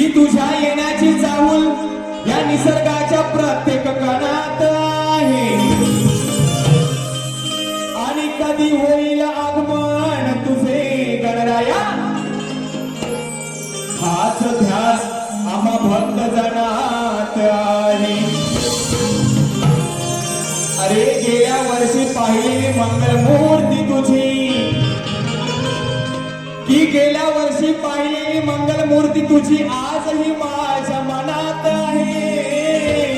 की तुझ्या येण्याची चाहूल या निसर्गाच्या प्रत्येक कणात आहे. आणि कधी होईल आगमन तुझे गणराया? हाच ध्यास आम्हा भक्त जणात आहे. अरे गेल्या वर्षी पाहिले मंगलमूर तुझी आजही माझ्या मनात आहे.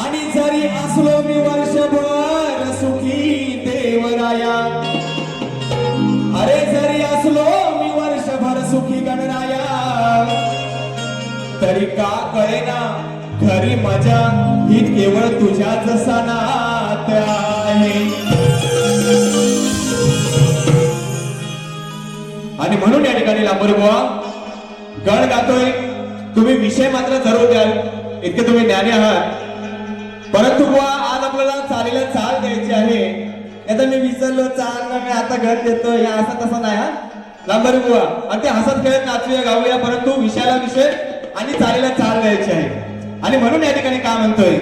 आणि जरी असलो मी वर्षभर सुखी देवराया अरे जरी असलो मी वर्षभर सुखी गणराया तरी का कळेना खरी मजा ही केवळ तुझ्याच सणा. म्हणून या ठिकाणी लांबर बुवा गण गातोय. तुम्ही विषय मात्र जरूर द्याल. इतके तुम्ही ज्ञानी आहात. परंतु बुवा आज आपल्याला चालीला चाल द्यायची आहे. आता मी विसरलो चाल ना मी आता घर देतो या असं तसं नाही हा. लांबर बुवा आणि ते हसत खेळत नाचूया गाऊया परंतु विषयाला विषय आणि चालीला चाल द्यायची आहे. आणि म्हणून या ठिकाणी काय म्हणतोय?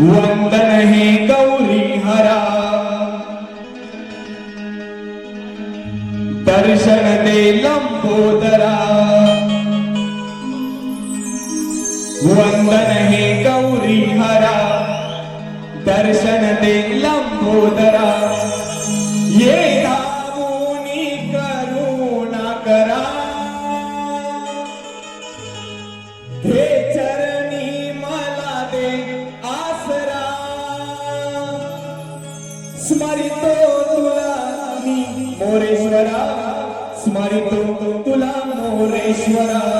वंदन हे गौरी हरा। दर्शन दे लंबोदरा। वंदन हे गौरी हरा। दर्शन दे लंबोदरा। ये दामुनी करुणा करा। हे मोरेश्वरा स्मरितो तुला मोरेश्वरा.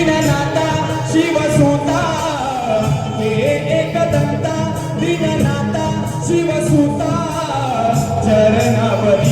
दीननाथा शिवसुता हे एक दंता दीननाथा शिवसुता चरणावरी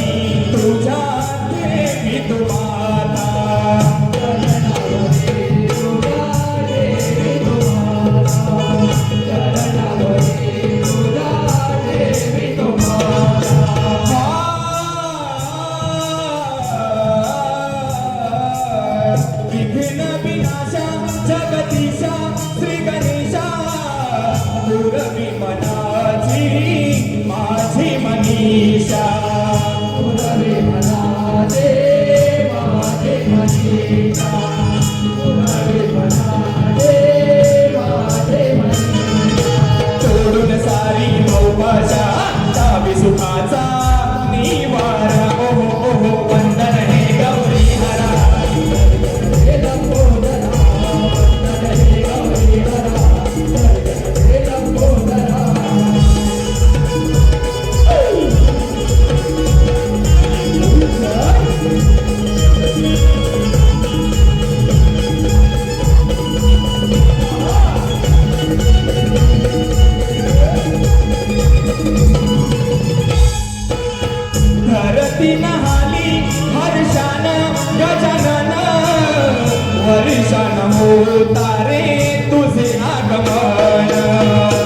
हस्ती नहाली, हर शाना गजानना हर शाना होता तुझे आगमन। हाँ।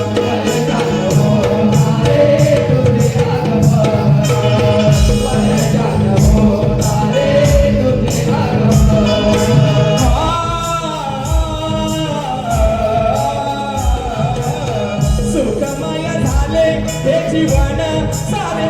सुखमय झाले हे जीवन, सारे